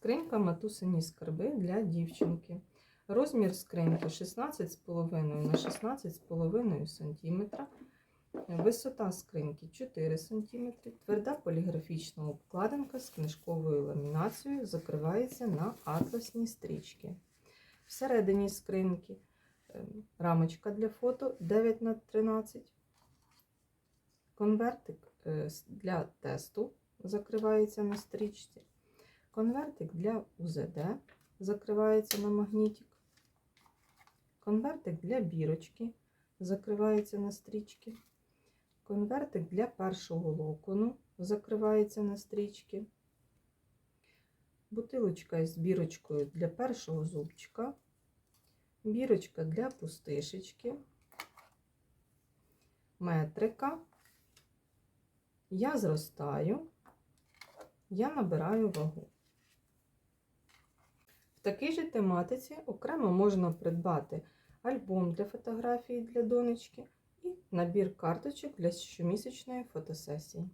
Скринька матусині скарби для дівчинки. Розмір скриньки 16,5 на 16,5 см. Висота скриньки 4 см. Тверда поліграфічна обкладинка з книжковою ламінацією закривається на атласній стрічки. Всередині скриньки е, рамочка для фото 9 на 13 Конвертик е, для тесту закривається на стрічці. Конвертик для УЗД закривається на магнітик. Конвертик для бірочки закривається на стрічки. Конвертик для першого локону закривається на стрічки. Бутилочка з бірочкою для першого зубчика. Бірочка для пустишечки. Метрика. Я зростаю. Я набираю вагу. Такій же тематиці окремо можна придбати альбом для фотографій для донечки і набір карточок для щомісячної фотосесії.